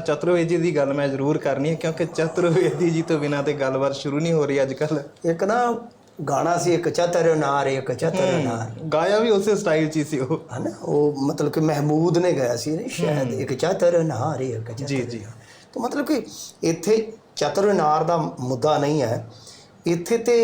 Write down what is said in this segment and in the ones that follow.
ਚਤੁਰਵੇਦੀ ਦੀ ਗੱਲ ਮੈਂ ਜ਼ਰੂਰ ਕਰਨੀ ਹੈ ਕਿਉਂਕਿ ਚਤੁਰਵੇਦੀ ਜੀ ਤੋਂ ਬਿਨਾਂ ਤੇ ਗੱਲਬਾਤ ਸ਼ੁਰੂ ਨਹੀਂ ਹੋ ਰਹੀ ਅੱਜ ਕੱਲ ਇੱਕ ਨਾ ਗਾਣਾ ਸੀ ਇੱਕ ਚਤਰ ਨਾਰ ਇੱਕ ਚਤਰ ਨਾਰ ਗਾਇਆ ਵੀ ਉਸੇ ਸਟਾਈਲ 'ਚ ਹੀ ਸੀ ਉਹ ਹਨਾ ਉਹ ਮਤਲਬ ਕਿ ਮਹਿਮੂਦ ਨੇ ਗਾਇਆ ਸੀ ਨਾ ਸ਼ਾਇਦ ਇੱਕ ਚਤਰ ਨਾਰ ਇੱਕ ਚਤਰ ਜੀ ਜੀ ਤਾਂ ਮਤਲਬ ਕਿ ਇੱਥੇ ਚਤੁਰ ਨਾਰ ਦਾ ਮੁੱਦਾ ਨਹੀਂ ਹੈ ਇੱਥੇ ਤੇ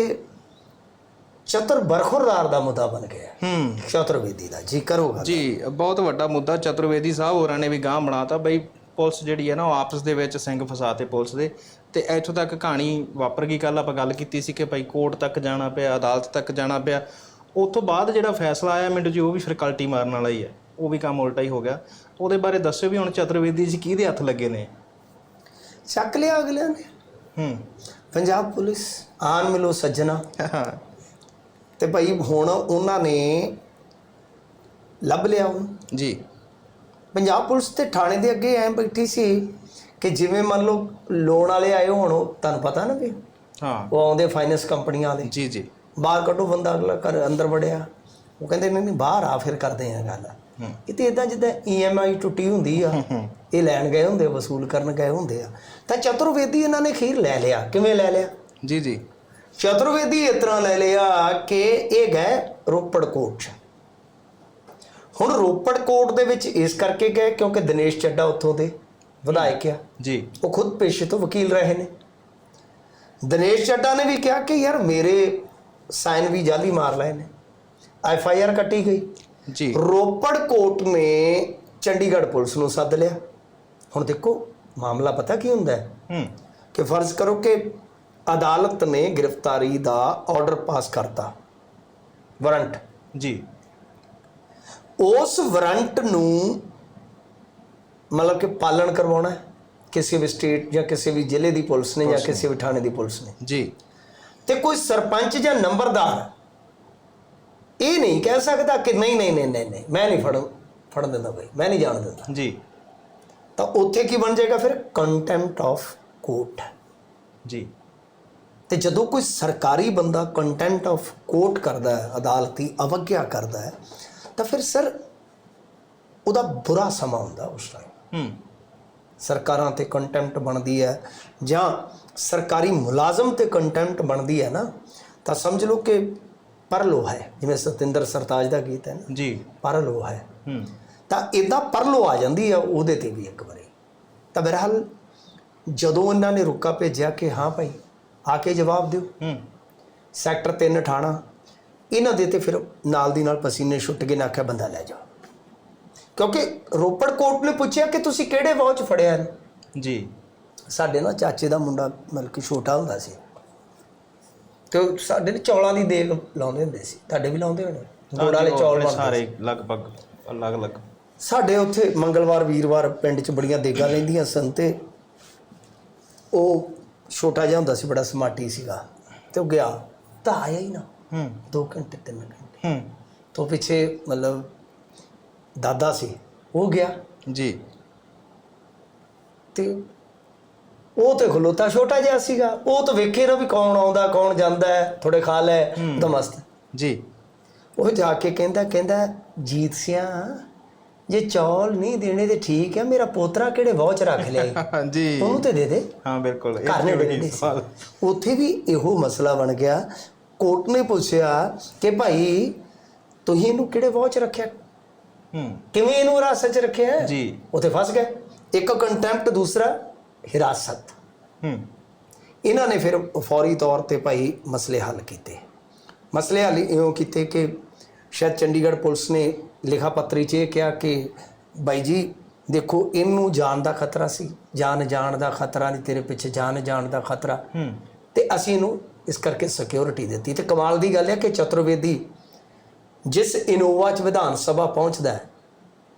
ਚਤੁਰ ਬਰਖੁਰਦਾਰ ਦਾ ਮੁੱਦਾ ਬਣ ਗਿਆ ਹੂੰ ਚਤੁਰਵੇਦੀ ਦਾ ਜੀ ਕਰੋਗਾ ਜੀ ਬਹੁਤ ਵੱਡਾ ਮੁੱਦਾ ਚਤੁਰਵੇਦੀ ਸਾਹਿਬ ਹੋਰਾਂ ਨੇ ਵੀ ਗਾਂ ਬਣਾਤਾ ਬਈ ਪੁਲਿਸ ਜਿਹੜੀ ਹੈ ਨਾ ਉਹ ਆਪਸ ਦੇ ਵਿੱਚ ਸਿੰਘ ਫਸਾਤੇ ਪੁਲਿਸ ਦੇ। ਤੇ ਇੱਥੋਂ ਤੱਕ ਕਹਾਣੀ ਵਾਪਰ ਗਈ ਕੱਲ ਆਪਾਂ ਗੱਲ ਕੀਤੀ ਸੀ ਕਿ ਭਾਈ ਕੋਰਟ ਤੱਕ ਜਾਣਾ ਪਿਆ ਅਦਾਲਤ ਤੱਕ ਜਾਣਾ ਪਿਆ। ਉਸ ਤੋਂ ਬਾਅਦ ਜਿਹੜਾ ਫੈਸਲਾ ਆਇਆ ਮਿੰਟ ਜੀ ਉਹ ਵੀ ਫਿਰ ਕਲਟੀ ਮਾਰਨ ਵਾਲਾ ਹੀ ਹੈ। ਉਹ ਵੀ ਕੰਮ ਉਲਟਾ ਹੀ ਹੋ ਗਿਆ। ਉਹਦੇ ਬਾਰੇ ਦੱਸਿਓ ਵੀ ਹੁਣ ਚਤੁਰਵੇਦੀ ਜੀ ਕਿਹਦੇ ਹੱਥ ਲੱਗੇ ਨੇ। ਚੱਕ ਲਿਆ ਅਗਲਿਆਂ ਨੇ। ਹੂੰ। ਪੰਜਾਬ ਪੁਲਿਸ ਆਨ ਮਿਲੋ ਸੱਜਣਾ। ਤੇ ਭਾਈ ਹੁਣ ਉਹਨਾਂ ਨੇ ਲੱਭ ਲਿਆ ਉਹਨੂੰ। ਜੀ। ਪੰਜਾਬ ਪੁਲਿਸ ਤੇ ਥਾਣੇ ਦੇ ਅੱਗੇ ਐਂ ਬੈਠੀ ਸੀ ਕਿ ਜਿਵੇਂ ਮੰਨ ਲਓ ਲੋਨ ਵਾਲੇ ਆਏ ਹੋਣ ਤੁਹਾਨੂੰ ਪਤਾ ਨਾ ਵੀ? ਹਾਂ। ਉਹ ਆਉਂਦੇ ਫਾਈਨੈਂਸ ਕੰਪਨੀਆਂ ਵਾਲੇ। ਜੀ ਜੀ। ਬਾਹਰ ਕੱਢੋ ਬੰਦਾ ਅਗਲਾ ਘਰ ਅੰਦਰ ਵੜਿਆ। ਉਹ ਕਹਿੰਦੇ ਨਹੀਂ ਨਹੀਂ ਬਾਹਰ ਆ ਫਿਰ ਕਰਦੇ ਆ ਗੱਲ। ਇਹ ਤੇ ਇਦਾਂ ਜਿੱਦਾਂ ਈਐਮਆਈ ਟੁੱਟੀ ਹੁੰਦੀ ਆ। ਇਹ ਲੈਣ ਗਏ ਹੁੰਦੇ ਵਸੂਲ ਕਰਨ ਗਏ ਹੁੰਦੇ ਆ। ਤਾਂ ਚਤੁਰਵੇਦੀ ਇਹਨਾਂ ਨੇ ਖੀਰ ਲੈ ਲਿਆ। ਕਿਵੇਂ ਲੈ ਲਿਆ? ਜੀ ਜੀ। ਚਤੁਰਵੇਦੀ ਇਸ ਤਰ੍ਹਾਂ ਲੈ ਲਿਆ ਕਿ ਇਹ ਗਏ ਰੋਪੜ ਕੋਰਟ 'ਚ। ਹੁਣ ਰੋਪੜ ਕੋਰਟ ਦੇ ਵਿੱਚ ਇਸ ਕਰਕੇ ਗਏ ਕਿਉਂਕਿ ਦਿਨੇਸ਼ ਚੱਡਾ ਉੱਥੋਂ ਦੇ ਵਿਧਾਇਕ ਆ। ਜੀ। ਉਹ ਖੁਦ ਪੇਸ਼ੇ ਤੋਂ ਵਕੀਲ ਰਹੇ ਨੇ। ਦਿਨੇਸ਼ ਚੱਡਾ ਨੇ ਵੀ ਕਿਹਾ ਕਿ ਯਾਰ ਮੇਰੇ ਸਾਈਨ ਵੀ ਜਾਲੀ ਮਾਰ ਲਏ ਨੇ। ਐਫ ਆਈ ਆਰ ਕੱਟੀ ਗਈ। ਜੀ। ਰੋਪੜ ਕੋਰਟ ਨੇ ਚੰਡੀਗੜ੍ਹ ਪੁਲਿਸ ਨੂੰ ਸੱਦ ਲਿਆ। ਹੁਣ ਦੇਖੋ ਮਾਮਲਾ ਪਤਾ ਕੀ ਹੁੰਦਾ ਹੈ? ਹੂੰ। ਕਿ ਫਰਜ਼ ਕਰੋ ਕਿ ਅਦਾਲਤ ਨੇ ਗ੍ਰਿਫਤਾਰੀ ਦਾ ਆਰਡਰ ਪਾਸ ਕਰਤਾ। ਵਾਰੰਟ। ਜੀ। ਉਸ ਵਾਰੰਟ ਨੂੰ ਮਤਲਬ ਕਿ ਪਾਲਣ ਕਰਵਾਉਣਾ ਹੈ? ਕਿਸੇ ਵੀ ਸਟੇਟ ਜਾਂ ਕਿਸੇ ਵੀ ਜ਼ਿਲ੍ਹੇ ਦੀ ਪੁਲਿਸ ਨੇ ਜਾਂ ਕਿਸੇ ਵੀ ਥਾਣੇ ਦੀ ਪੁਲਿਸ ਨੇ? ਜੀ। ਤੇ ਕੋਈ ਸਰਪੰਚ ਜਾਂ ਨੰਬਰਦਾਰ ਇਹ ਨਹੀਂ ਕਹਿ ਸਕਦਾ ਕਿ ਨਹੀਂ ਨਹੀਂ ਨਹੀਂ ਨਹੀਂ ਮੈਂ ਨਹੀਂ ਫੜ ਫੜ ਦਿੰਦਾ ਬਈ ਮੈਂ ਨਹੀਂ ਜਾਣ ਦਿੰਦਾ। ਜੀ। ਤਾਂ ਉੱਥੇ ਕੀ ਬਣ ਜਾਏਗਾ ਫਿਰ? ਕੰਟੈਂਪਟ ਆਫ ਕੋਰਟ ਜੀ। ਤੇ ਜਦੋਂ ਕੋਈ ਸਰਕਾਰੀ ਬੰਦਾ ਕੰਟੈਂਟ ਆਫ ਕੋਰਟ ਕਰਦਾ ਹੈ ਅਦਾਲਤੀ ਅਵਗਿਆ ਕਰਦਾ ਹੈ ਤਾਂ ਫਿਰ ਸਰ ਉਹਦਾ ਬੁਰਾ ਸਮਾਂ ਹੁੰਦਾ ਉਸ ਟਾਈਮ ਹੂੰ। ਸਰਕਾਰਾਂ ਤੇ ਕੰਟੈਂਪਟ ਬਣਦੀ ਹੈ ਜਾਂ ਸਰਕਾਰੀ ਮੁਲਾਜ਼ਮ ਤੇ ਕੰਟੈਂਪਟ ਬਣਦੀ ਹੈ ਨਾ ਤਾਂ ਸਮਝ ਲਓ ਕਿ ਪਰਲੋ ਹੈ ਜਿਵੇਂ ਸਤਿੰਦਰ ਸਰਤਾਜ ਦਾ ਗੀਤ ਹੈ ਨਾ। ਜੀ। ਪਰਲੋ ਹੈ। ਹੂੰ। ਤਾਂ ਇਦਾਂ ਪਰਲੋ ਆ ਜਾਂਦੀ ਆ ਉਹਦੇ ਤੇ ਵੀ ਇੱਕ ਵਾਰੀ। ਤਾਂ ਬਹਰਹਾਲ ਜਦੋਂ ਇਹਨਾਂ ਨੇ ਰੁਕਾ ਭੇਜਿਆ ਕਿ ਹਾਂ ਭਾਈ ਆ ਕੇ ਜਵਾਬ ਦਿਓ। ਹੂੰ। ਸੈਕਟਰ 3 ਠਾਣਾ ਇਹਨਾਂ ਦੇ ਤੇ ਫਿਰ ਨਾਲ ਦੀ ਨਾਲ ਪਸੀਨੇ ਛੁੱਟ ਗਏ ਨਾ ਆਖਿਆ ਬੰਦਾ ਲੈ ਜਾਓ। ਕਿਉਂਕਿ ਰੋਪੜ ਕੋਰਟ ਨੇ ਪੁੱਛਿਆ ਕਿ ਤੁਸੀਂ ਕਿਹੜੇ ਵਾਚ ਫੜਿਆ? ਜੀ। ਸਾਡੇ ਨਾ ਚਾਚੇ ਦਾ ਮੁੰਡਾ ਮਤਲਬ ਕਿ ਛੋਟਾ ਹੁੰਦਾ ਸੀ। ਤੇ ਸਾਡੇ ਨੇ ਚੌਲਾਂ ਦੀ ਦੇਗ ਲਾਉਂਦੇ ਹੁੰਦੇ ਸੀ। ਤੁਹਾਡੇ ਵੀ ਲਾਉਂਦੇ ਹੋਣੇ? ਗੁੜ ਵਾਲੇ ਚੌਲ ਸਾਰੇ ਲਗਭਗ ਅਲੱਗ-ਅਲੱਗ। ਸਾਡੇ ਉੱਥੇ ਮੰਗਲਵਾਰ ਵੀਰਵਾਰ ਪਿੰਡ 'ਚ ਬੜੀਆਂ ਦੇਗਾਂ ਲੈਂਦੀਆਂ ਸਨ ਤੇ ਉਹ ਛੋਟਾ ਜਿਹਾ ਹੁੰਦਾ ਸੀ ਬੜਾ ਸਮਾਰਟੀ ਸੀਗਾ। ਤੇ ਉਹ ਗਿਆ ਤਾਂ ਆਇਆ ਹੀ ਨਾ। ਹੂੰ। 2 ਘੰਟੇ 3 ਘੰਟੇ। ਹੂੰ। ਤੋਂ ਪਿੱਛੇ ਮਤਲਬ ਦਾਦਾ ਸੀ ਉਹ ਗਿਆ। ਜੀ। ਤੇ ਉਹ ਤੇ ਖਲੋਤਾ ਛੋਟਾ ਜਿਹਾ ਸੀਗਾ। ਉਹ ਤਾਂ ਵੇਖੇ ਨਾ ਵੀ ਕੌਣ ਆਉਂਦਾ ਕੌਣ ਜਾਂਦਾ ਹੈ ਥੋੜੇ ਖਾ ਲੈ ਤਾਂ ਮਸਤ। ਜੀ। ਉਹ ਜਾ ਕੇ ਕਹਿੰਦਾ ਕਹਿੰਦਾ ਜੀਤ ਸਿਆ ਜੇ ਚੌਲ ਨਹੀਂ ਦੇਣੇ ਤੇ ਠੀਕ ਹੈ ਮੇਰਾ ਪੋਤਰਾ ਕਿਹੜੇ ਵੌਚ ਰੱਖ ਲਿਆ ਜੀ। ਉਹਨੂੰ ਤੇ ਦੇ ਦੇ। ਹਾਂ ਬਿਲਕੁਲ। ਇਹ ਘਰ ਦੇ ਦੇ ਸਵਾਲ। ਉੱਥੇ ਵੀ ਇਹੋ ਮਸਲਾ ਬਣ ਗਿਆ ਕੋਰਟ ਨੇ ਪੁੱਛਿਆ ਕਿ ਭਾਈ ਤੁਸੀਂ ਇਹਨੂੰ ਕਿਹੜੇ ਵੌਚ ਰੱਖਿਆ? ਹੂੰ। ਕਿਵੇਂ ਇਹਨੂੰ ਹਿਰਾਸਤ 'ਚ ਰੱਖਿਆ? ਜੀ। ਉੱਥੇ ਫਸ ਗਏ। ਇੱਕ ਕੰਟੈਂਪਟ ਦੂਸਰਾ ਹਿਰਾਸਤ। ਹੂੰ। ਇਹਨਾਂ ਨੇ ਫਿਰ ਫੌਰੀ ਤੌਰ ਤੇ ਭਾਈ ਮਸਲੇ ਹੱਲ ਕੀਤੇ। ਮਸਲੇ ਹੱਲ ਇਉਂ ਕੀਤੇ ਕਿ ਸ਼ਾਇਦ ਚੰਡੀਗੜ੍ਹ ਪੁਲਿਸ ਨੇ ਲਿਖਾ ਪੱਤਰੀ 'ਚ ਇਹ ਕਿਹਾ ਕਿ ਬਾਈ ਜੀ ਦੇਖੋ ਇਹਨੂੰ ਜਾਨ ਦਾ ਖਤਰਾ ਸੀ। ਜਾਨ ਜਾਣ ਦਾ ਖਤਰਾ ਨਹੀਂ ਤੇਰੇ ਪਿੱਛੇ ਜਾਨ ਜਾਣ ਦਾ ਖਤਰਾ। ਹੂੰ। ਤੇ ਅਸੀਂ ਇਹਨੂੰ ਇਸ ਕਰਕੇ ਸਿਕਿਉਰਿਟੀ ਦਿੱਤੀ। ਤੇ ਕਮਾਲ ਦੀ ਗੱਲ ਹੈ ਕਿ ਚਤੁਰਵੇਦੀ ਜਿਸ ਇਨੋਵਾ 'ਚ ਵਿਧਾਨ ਸਭਾ ਪਹੁੰਚਦਾ ਹੈ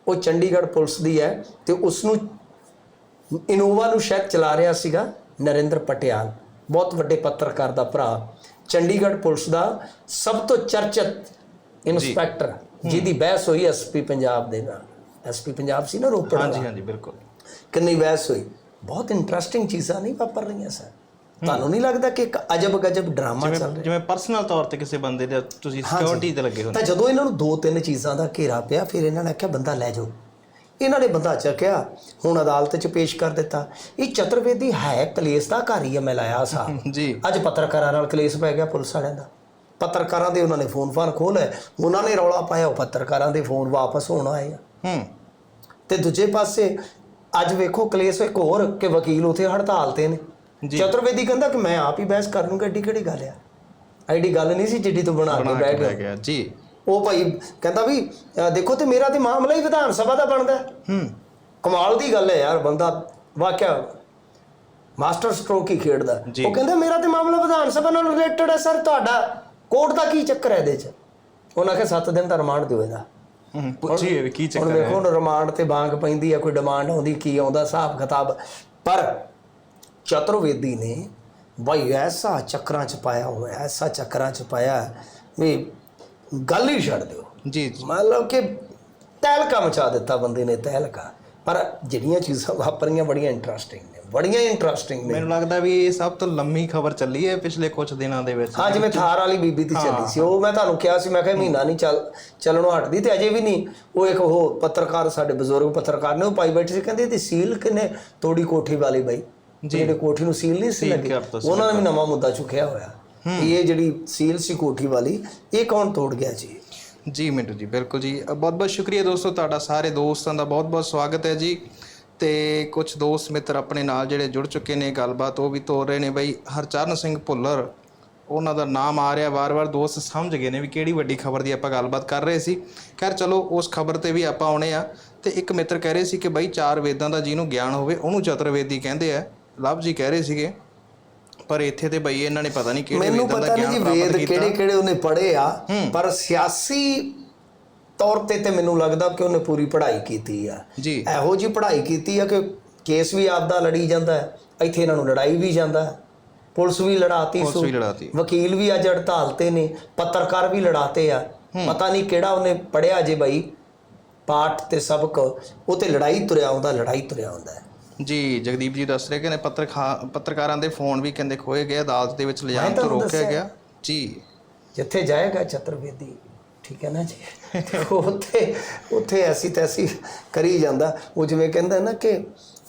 ਉਹ ਚੰਡੀਗੜ੍ਹ ਪੁਲਿਸ ਦੀ ਹੈ ਤੇ ਉਸ ਨੂੰ ਇਨੋਵਾ ਨੂੰ ਸ਼ਾਇਦ ਚਲਾ ਰਿਹਾ ਸੀਗਾ ਨਰਿੰਦਰ ਪਟਿਆਲ ਬਹੁਤ ਵੱਡੇ ਪੱਤਰਕਾਰ ਦਾ ਭਰਾ। ਚੰਡੀਗੜ੍ਹ ਪੁਲਿਸ ਦਾ ਸਭ ਤੋਂ ਚਰਚਿਤ ਇਨਸਪੈਕਟਰ ਜਿਹਦੀ ਬਹਿਸ ਹੋਈ ਐਸਪੀ ਪੰਜਾਬ ਦੇ ਨਾਲ। ਐਸਪੀ ਪੰਜਾਬ ਸੀ ਨਾ ਰੋਪੜ ਹਾਂਜੀ ਹਾਂਜੀ ਬਿਲਕੁਲ। ਕਿੰਨੀ ਬਹਿਸ ਹੋਈ। ਬਹੁਤ ਇੰਟਰਸਟਿੰਗ ਚੀਜ਼ਾਂ ਨਹੀਂ ਵਾਪਰ ਰਹੀਆਂ ਸਰ। ਤੁਹਾਨੂੰ ਨਹੀਂ ਲੱਗਦਾ ਕਿ ਇੱਕ ਅਜਬ ਗਜਬ ਡਰਾਮਾ ਚੱਲ ਜਿਵੇਂ ਜਿਵੇਂ ਪਰਸਨਲ ਤੌਰ ਤੇ ਕਿਸੇ ਬੰਦੇ ਦੇ ਤੁਸੀਂ ਸਿਕਿਉਰਿਟੀ ਤੇ ਲੱਗੇ ਹੋ। ਤਾਂ ਜਦੋਂ ਇਹਨਾਂ ਨੂੰ ਦੋ ਤਿੰਨ ਚੀਜ਼ਾਂ ਦਾ ਘੇਰਾ ਪਿਆ ਫਿਰ ਇਹਨਾਂ ਨੇ ਆਖਿਆ ਬੰਦਾ ਲੈ ਜਾਓ। ਇਹਨਾਂ ਨੇ ਬੰਦਾ ਚੱਕਿਆ ਹੁਣ ਅਦਾਲਤ 'ਚ ਪੇਸ਼ ਕਰ ਦਿੱਤਾ। ਇਹ ਚਤੁਰਵੇਦੀ ਹੈ ਕਲੇਸ਼ ਦਾ ਘਰ ਹੀ ਹੈ ਮੈਂ ਲਾਇਆ ਸਾ ਜੀ। ਅੱਜ ਪੱਤਰਕਾਰਾਂ ਨਾਲ ਕਲੇਸ਼ ਪੈ ਗਿਆ ਪੁਲਿਸ ਵਾਲਿਆਂ ਦਾ। ਪੱਤਰਕਾਰਾਂ ਦੇ ਉਹਨਾਂ ਨੇ ਫੋਨ ਫਾਨ ਖੋਲ੍ਹੇ ਉਹਨਾਂ ਨੇ ਰੌਲਾ ਪਾਇਆ ਉਹ ਪੱਤਰਕਾਰਾਂ ਦੇ ਫੋਨ ਵਾਪਸ ਹੋਣ ਆਏ ਆ। ਹੂੰ। ਤੇ ਦੂਜੇ ਪਾਸੇ ਅੱਜ ਵੇਖੋ ਕਲੇਸ਼ ਇੱਕ ਹੋਰ ਕਿ ਵਕੀਲ ਉਥੇ ਹੜਤਾਲ ਤੇ ਨੇ। ਚਤੁਰਵੇਦੀ ਕਹਿੰਦਾ ਕਿ ਮੈਂ ਆਪ ਹੀ ਬਹਿਸ ਕਰ ਲੂੰਗਾ ਏਡੀ ਕਿਹੜੀ ਗੱਲ ਆ? ਐਡੀ ਗੱਲ ਨਹੀਂ ਸੀ ਜਿੱਡੀ ਤੂੰ ਬਣਾ ਕੇ ਬਹਿ ਗਿਆ। ਜੀ। ਉਹ ਭਾਈ ਕਹਿੰਦਾ ਵੀ ਅਹ ਦੇਖੋ ਤੇ ਮੇਰਾ ਤੇ ਮਾਮਲਾ ਹੀ ਵਿਧਾਨ ਸਭਾ ਦਾ ਬਣਦਾ ਹੈ। ਹੂੰ। ਕਮਾਲ ਦੀ ਗੱਲ ਹੈ ਯਾਰ ਬੰਦਾ ਵਾਕਿਆ ਮਾਸਟਰ ਸਟ੍ਰੋਕ ਹੀ ਖੇਡਦਾ ਜੀ। ਉਹ ਕਹਿੰਦਾ ਮੇਰਾ ਤੇ ਮਾਮਲਾ ਵਿਧਾਨ ਸਭਾ ਨਾਲ ਰਿਲੇਟਡ ਹੈ ਸਰ ਤੁਹਾਡਾ ਕੋਰਟ ਦਾ ਕੀ ਚੱਕਰ ਹੈ ਇਹਦੇ 'ਚ? ਉਹਨਾਂ ਕਿਹਾ 7 ਦਿਨ ਦਾ ਰਿਮਾਂਡ ਦਿਓ ਇਹਦਾ। ਹੂੰ ਪੁੱਛੀਏ ਕੀ ਹੁਣ ਚੱਕਰ ਹੈ। ਵੇਖੋ ਹੁਣ ਰਿਮਾਂਡ ਤੇ ਬਾਂਗ ਪੈਂਦੀ ਆ ਕੋਈ ਡਿਮਾਂਡ ਆਉਂਦੀ ਕੀ ਆਉਂਦਾ ਹਿਸਾਬ ਕਿਤਾਬ ਪਰ ਚਤੁਰਵੇਦੀ ਨੇ ਬਾਈ ਐਸਾ ਚੱਕਰਾਂ ਚ ਪਾਇਆ ਹੋਇਆ ਐਸਾ ਚੱਕਰਾਂ ਚ ਪਾਇਆ ਵੀ ਗੱਲ ਹੀ ਛੱਡ ਦਿਓ ਜੀ ਜੀ ਮਤਲਬ ਕਿ ਤਹਿਲਕਾ ਮਚਾ ਦਿੱਤਾ ਬੰਦੇ ਨੇ ਤਹਿਲਕਾ ਪਰ ਜਿਹੜੀਆਂ ਚੀਜ਼ਾਂ ਵਾਪਰੀਆਂ ਬੜੀਆਂ ਇੰਟਰਸਟਿੰਗ ਨੇ ਬੜੀਆਂ ਇੰਟਰਸਟਿੰਗ ਨੇ ਮੈਨੂੰ ਲੱਗਦਾ ਵੀ ਇਹ ਸਭ ਤੋਂ ਲੰਮੀ ਖਬਰ ਚੱਲੀ ਹੈ ਪਿਛਲੇ ਕੁਝ ਦਿਨਾਂ ਦੇ ਵਿੱਚ ਹਾਂ ਜਿਵੇਂ ਥਾਰ ਵਾਲੀ ਬੀਬੀ ਦੀ ਚੱਲੀ ਸੀ ਉਹ ਮੈਂ ਤੁਹਾਨੂੰ ਕਿਹਾ ਸੀ ਮੈਂ ਕਿਹਾ ਮਹੀਨਾ ਨਹੀਂ ਚੱਲ ਚੱਲਣੋਂ ਹਟਦੀ ਤੇ ਅਜੇ ਵੀ ਨਹੀਂ ਉਹ ਇੱਕ ਉਹ ਪੱਤਰਕਾਰ ਸਾਡੇ ਬਜ਼ੁਰਗ ਪੱਤਰਕਾਰ ਨੇ ਉਹ ਪਾਈ ਬੈਠੇ ਸੀ ਕਹਿੰਦੇ ਇਹਦੀ ਸੀਲ ਕਿਨੇ ਤੋੜੀ ਕੋਠੀ ਵਾਲੀ ਬਾਈ ਜਿਹੜੇ ਕੋਠੀ ਨੂੰ ਸੀਲ ਨਹੀਂ ਸੀ ਲੱਗੀ। ਉਹਨਾਂ ਨੇ ਵੀ ਨਵਾਂ ਮੁੱਦਾ ਚੁੱਕਿਆ ਹੋਇਆ। ਇਹ ਜਿਹੜੀ ਸੀਲ ਸੀ ਕੋਠੀ ਵਾਲੀ ਇਹ ਕੌਣ ਤੋੜ ਗਿਆ ਜੀ? ਜੀ ਮਿੰਟੂ ਜੀ ਬਿਲਕੁਲ ਜੀ। ਬਹੁਤ ਬਹੁਤ ਸ਼ੁਕਰੀਆ ਦੋਸਤੋ ਤੁਹਾਡਾ ਸਾਰੇ ਦੋਸਤਾਂ ਦਾ ਬਹੁਤ ਬਹੁਤ ਸਵਾਗਤ ਹੈ ਜੀ। ਤੇ ਕੁਝ ਦੋਸਤ ਮਿੱਤਰ ਆਪਣੇ ਨਾਲ ਜਿਹੜੇ ਜੁੜ ਚੁੱਕੇ ਨੇ ਗੱਲਬਾਤ ਉਹ ਵੀ ਤੋਰ ਰਹੇ ਨੇ। ਬਈ ਹਰਚਰਨ ਸਿੰਘ ਭੁੱਲਰ ਉਹਨਾਂ ਦਾ ਨਾਮ ਆ ਰਿਹਾ ਵਾਰ-ਵਾਰ ਦੋਸਤ ਸਮਝ ਗਏ ਨੇ ਵੀ ਕਿਹੜੀ ਵੱਡੀ ਖਬਰ ਦੀ ਆਪਾਂ ਗੱਲਬਾਤ ਕਰ ਰਹੇ ਸੀ। ਖੈਰ ਚਲੋ ਉਸ ਖਬਰ ਤੇ ਵੀ ਆਪਾਂ ਆਉਣੇ ਆ। ਤੇ ਇੱਕ ਮਿੱਤਰ ਕਹਿ ਰਹੇ ਸੀ ਕਿ ਬਈ ਚਾਰ ਵੇਦਾਂ ਦਾ ਜਿਹਨੂੰ ਗਿਆਨ ਹੋਵੇ ਉਹਨੂੰ ਚਤੁਰਵੇਦੀ ਕਹਿੰਦੇ ਆ। ਲਵ ਜੀ ਕਹਿ ਰਹੇ ਸੀਗੇ ਪਰ ਇੱਥੇ ਤੇ ਬਈ ਇਹਨਾਂ ਨੇ ਪਤਾ ਨਹੀਂ ਕਿਹੜੇ ਮੈਨੂੰ ਪਤਾ ਨਹੀਂ ਜੀ ਵੇਦ ਕਿਹੜੇ ਕਿਹੜੇ ਉਹਨੇ ਪੜ੍ਹੇ ਆ ਪਰ ਸਿਆਸੀ ਤੌਰ ਤੇ ਤੇ ਮੈਨੂੰ ਲੱਗਦਾ ਕਿ ਉਹਨੇ ਪੂਰੀ ਪੜ੍ਹਾਈ ਕੀਤੀ ਆ। ਜੀ। ਇਹੋ ਜੀ ਪੜ੍ਹਾਈ ਕੀਤੀ ਆ ਕਿ ਕੇਸ ਵੀ ਆਪਦਾ ਲੜੀ ਜਾਂਦਾ ਹੈ ਇੱਥੇ ਇਹਨਾਂ ਨੂੰ ਲੜਾਈ ਵੀ ਜਾਂਦਾ ਹੈ। ਪੁਲਿਸ ਵੀ ਲੜਾਤੀ ਲੜਾਤੀ। ਵਕੀਲ ਵੀ ਅੱਜ ਹੜਤਾਲ ਤੇ ਨੇ ਪੱਤਰਕਾਰ ਵੀ ਲੜਾਤੇ ਆ। ਪਤਾ ਨਹੀਂ ਕਿਹੜਾ ਉਹਨੇ ਪੜਿਆ ਜੇ ਬਾਈ ਪਾਠ ਤੇ ਸਬਕ ਉਹ ਤੇ ਲੜਾਈ ਤੁਰਿਆ ਆਉਂਦਾ ਲੜਾਈ ਤੁਰਿਆ ਆਉਂਦਾ ਜੀ ਜਗਦੀਪ ਜੀ ਦੱਸ ਰਹੇ ਕਿ ਨੇ ਪੱਤਰਕਾਰਾਂ ਦੇ ਫੋਨ ਵੀ ਕਹਿੰਦੇ ਖੋਏ ਗਏ ਅਦਾਲਤ ਦੇ ਵਿੱਚ ਲਿਜਾਣ ਤੋਂ ਰੋਕਿਆ। ਗਿਆ। ਜੀ। ਜਿੱਥੇ ਜਾਏਗਾ ਚਤੁਰਵੇਦੀ ਠੀਕ ਹੈ ਨਾ ਜੀ? ਉੱਥੇ ਉੱਥੇ ਐਸੀ ਤੈਸੀ ਕਰੀ ਜਾਂਦਾ। ਉਹ ਜਿਵੇਂ ਕਹਿੰਦਾ ਨਾ ਕਿ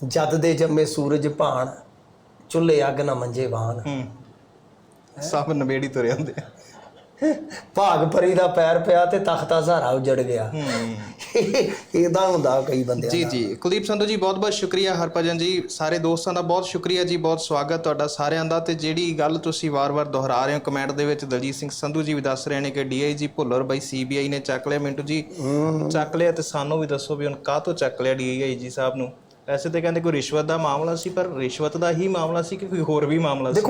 ਜਦ ਦੇ ਜੰਮੇ ਸੂਰਜ ਭਾਣ ਚੁੱਲ੍ਹੇ ਅੱਗ ਨਾ ਮੰਜੇ ਹੂੰ। ਸਭ ਨਵੇੜੀ ਤੁਰੇ ਹੁੰਦੇ ਭਾਗ ਪਰੀ ਦਾ ਪੈਰ ਪਿਆ ਤੇ ਤਖਤਾ ਸਹਾਰਾ ਉਜੜ ਗਿਆ। ਇਦਾਂ ਹੁੰਦਾ ਕਈ ਬੰਦਿਆਂ ਜੀ ਦਾ। ਜੀ। ਕੁਲਦੀਪ ਸੰਧੂ ਜੀ ਬਹੁਤ ਬਹੁਤ ਸ਼ੁਕਰੀਆ ਹਰਭਜਨ ਜੀ। ਸਾਰੇ ਦੋਸਤਾਂ ਦਾ ਬਹੁਤ ਸ਼ੁਕਰੀਆ ਜੀ ਬਹੁਤ ਸਵਾਗਤ ਤੁਹਾਡਾ ਸਾਰਿਆਂ ਦਾ। ਤੇ ਜਿਹੜੀ ਗੱਲ ਤੁਸੀਂ ਵਾਰ-ਵਾਰ ਦੁਹਰਾ ਰਹੇ ਹੋ ਕਮੈਂਟ ਦੇ ਵਿੱਚ ਦਲਜੀਤ ਸਿੰਘ ਸੰਧੂ ਜੀ ਵੀ ਦੱਸ ਰਹੇ ਨੇ ਕਿ ਡੀਆਈਜੀ ਭੁੱਲਰ ਬਾਈ ਸੀਬੀਆਈ ਨੇ ਚੱਕ ਲਿਆ। ਮਿੰਟੂ ਜੀ ਚੱਕ ਲਿਆ ਤੇ ਸਾਨੂੰ ਵੀ ਦੱਸੋ ਵੀ ਹੁਣ ਕਾਹ ਤੋਂ ਚੱਕ ਲਿਆ ਡੀਆਈਜੀ ਸਾਹਿਬ ਨੂੰ? ਵੈਸੇ ਤੇ ਕਹਿੰਦੇ ਕੋਈ ਰਿਸ਼ਵਤ ਦਾ ਮਾਮਲਾ ਸੀ ਪਰ ਰਿਸ਼ਵਤ ਦਾ ਹੀ ਮਾਮਲਾ ਸੀ ਕਿ ਕੋਈ ਹੋਰ ਵੀ ਮਾਮਲਾ ਸੀ?